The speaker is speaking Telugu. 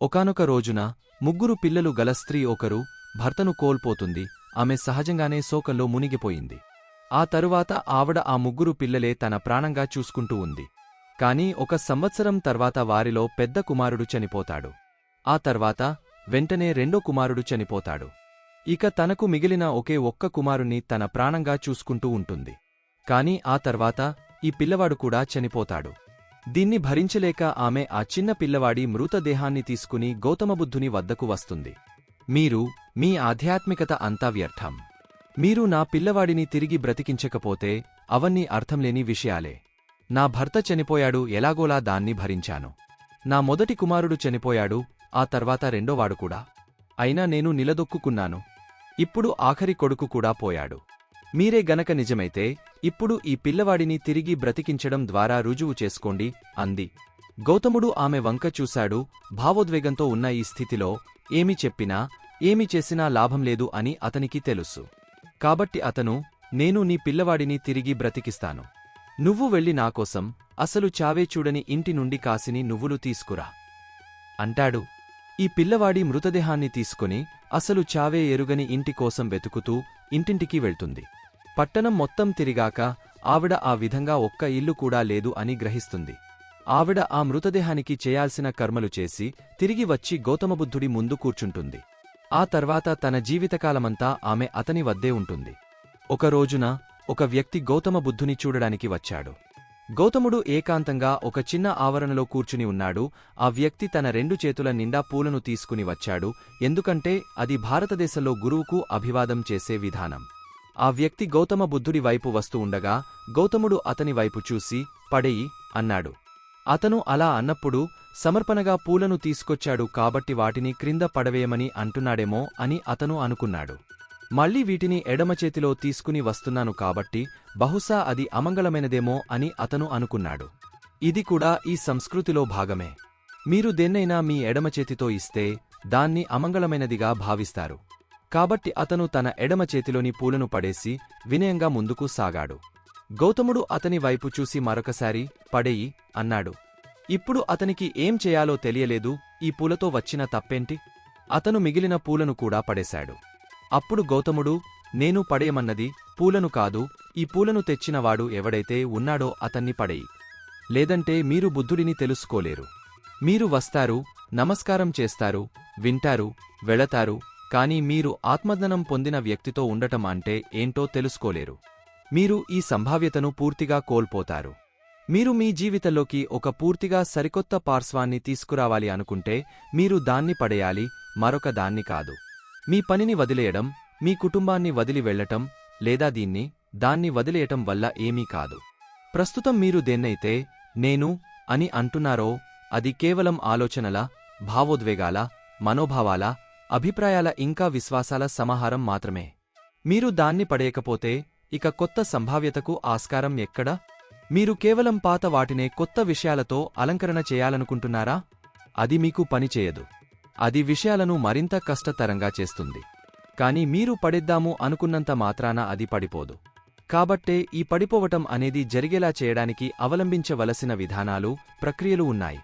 ఒకానొక రోజున ముగ్గురు పిల్లలు గల స్త్రీ ఒకరు భర్తను కోల్పోతుంది. ఆమె సహజంగానే శోకంలో మునిగిపోయింది. ఆ తరువాత ఆవిడ ఆ ముగ్గురు పిల్లలే తన ప్రాణంగా చూసుకుంటూ ఉంది. కాని ఒక సంవత్సరం తర్వాత వారిలో పెద్ద కుమారుడు చనిపోతాడు. ఆ తర్వాత వెంటనే రెండో కుమారుడు చనిపోతాడు. ఇక తనకు మిగిలిన ఒకే ఒక్క కుమారుణ్ణి తన ప్రాణంగా చూసుకుంటూ ఉంటుంది. కాని ఆ తర్వాత ఈ పిల్లవాడు కూడా చనిపోతాడు. దీన్ని భరించలేక ఆమె ఆ చిన్న పిల్లవాడి మృతదేహాన్ని తీసుకుని గౌతమబుద్ధుని వద్దకు వస్తుంది. మీరు మీ ఆధ్యాత్మికత అంతా వ్యర్థం. మీరు నా పిల్లవాడిని తిరిగి బ్రతికించకపోతే అవన్నీ అర్థంలేని విషయాలే. నా భర్త చనిపోయాడు ఎలాగోలా దాన్ని భరించాను. నా మొదటి కుమారుడు చనిపోయాడు ఆ తర్వాత రెండోవాడు కూడా. అయినా నేను నిలదొక్కుకున్నాను. ఇప్పుడు ఆఖరి కొడుకు కూడా పోయాడు. మీరే గనక నిజమైతే ఇప్పుడు ఈ పిల్లవాడిని తిరిగి బ్రతికించడం ద్వారా రుజువు చేసుకోండి అంది. గౌతముడు ఆమె వంక చూశాడు భావోద్వేగంతో ఉన్న ఈ స్థితిలో ఏమి చెప్పినా ఏమి చేసినా లాభం లేదు అని అతనికి తెలుసు. కాబట్టి అతను నేను నీ పిల్లవాడిని తిరిగి బ్రతికిస్తాను. నువ్వు వెళ్ళి నాకోసం అసలు చావే చూడని ఇంటి నుండి కాసిని నువ్వులు తీసుకురా. అంటాడు. ఈ పిల్లవాడి మృతదేహాన్ని తీసుకుని అసలు చావే ఎరుగని ఇంటి కోసం వెతుకుతూ ఇంటింటికి వెళ్తుంది. పట్టణం మొత్తం తిరిగాక ఆవిడ ఆ విధంగా ఒక్క ఇల్లు కూడా లేదు అని గ్రహిస్తుంది. ఆవిడ ఆ మృతదేహానికి చేయాల్సిన కర్మలు చేసి తిరిగి వచ్చి గౌతమబుద్ధుడి ముందు కూర్చుంటుంది. ఆ తర్వాత తన జీవితకాలమంతా ఆమె అతని వద్దే ఉంటుంది. ఒక రోజున ఒక వ్యక్తి గౌతమ బుద్ధుని చూడడానికి వచ్చాడు. గౌతముడు ఏకాంతంగా ఒక చిన్న ఆవరణలో కూర్చుని ఉన్నాడు. ఆ వ్యక్తి తన రెండు చేతుల నిండా పూలను తీసుకుని వచ్చాడు. ఎందుకంటే అది భారతదేశంలో గురువుకు అభివాదం చేసే విధానం. ఆ వ్యక్తి గౌతమ బుద్ధుడి వైపు వస్తూ ఉండగా గౌతముడు అతని వైపు చూసి పడేయి అన్నాడు. అతను అలా అన్నప్పుడు సమర్పణగా పూలను తీసుకొచ్చాడు కాబట్టి వాటిని క్రింద పడవేయమని అంటున్నాడేమో అని అతను అనుకున్నాడు. మళ్ళీ వీటిని ఎడమచేతిలో తీసుకుని వస్తున్నాను కాబట్టి బహుశా అది అమంగళమైనదేమో అని అతను అనుకున్నాడు. ఇది కూడా ఈ సంస్కృతిలో భాగమే. మీరు దేన్నైనా మీ ఎడమచేతితో ఇస్తే దాన్ని అమంగళమైనదిగా భావిస్తారు. కాబట్టి అతను తన ఎడమ చేతిలోని పూలను పడేసి వినయంగా ముందుకు సాగాడు. గౌతముడు అతని వైపు చూసి మరొకసారి పడేయి అన్నాడు. ఇప్పుడు అతనికి ఏం చేయాలో తెలియలేదు ఈ పూలతో వచ్చిన తప్పేంటి? అతను మిగిలిన పూలను కూడా పడేశాడు. అప్పుడు గౌతముడు నేను పడేయమన్నది పూలను కాదు ఈ పూలను తెచ్చినవాడు ఎవడైతే ఉన్నాడో అతన్ని పడేయి. లేదంటే మీరు బుద్ధుడిని తెలుసుకోలేరు. మీరు వస్తారు నమస్కారం చేస్తారు వింటారు వెళతారు కాని మీరు ఆత్మజ్ఞనం పొందిన వ్యక్తితో ఉండటం అంటే ఏంటో తెలుసుకోలేరు. మీరు ఈ సంభావ్యతను పూర్తిగా కోల్పోతారు. మీరు మీ జీవితంలోకి ఒక పూర్తిగా సరికొత్త పార్శ్వాన్ని తీసుకురావాలి అనుకుంటే మీరు దాన్ని పడేయాలి మరొక దాన్ని కాదు. మీ పనిని వదిలేయడం మీ కుటుంబాన్ని వదిలి వెళ్ళటం లేదా దీన్ని దాన్ని వదిలేయటం వల్ల ఏమీ కాదు. ప్రస్తుతం మీరు దేన్నైతే నేను అని అంటున్నారో అది కేవలం ఆలోచనల భావోద్వేగాల మనోభావాల అభిప్రాయాల ఇంకా విశ్వాసాల సమాహారం మాత్రమే. మీరు దాన్ని పడేయకపోతే ఇక కొత్త సంభావ్యతకు ఆస్కారం ఎక్కడ? మీరు కేవలం పాత వాటినే కొత్త విషయాలతో అలంకరణ చేయాలనుకుంటున్నారా? అది మీకు పనిచేయదు అది విషయాలను మరింత కష్టతరంగా చేస్తుంది. కాని మీరు పడిద్దాము అనుకున్నంత మాత్రాన అది పడిపోదు. కాబట్టే ఈ పడిపోవటం అనేది జరిగేలా చేయడానికి అవలంబించవలసిన విధానాలు ప్రక్రియలు ఉన్నాయి.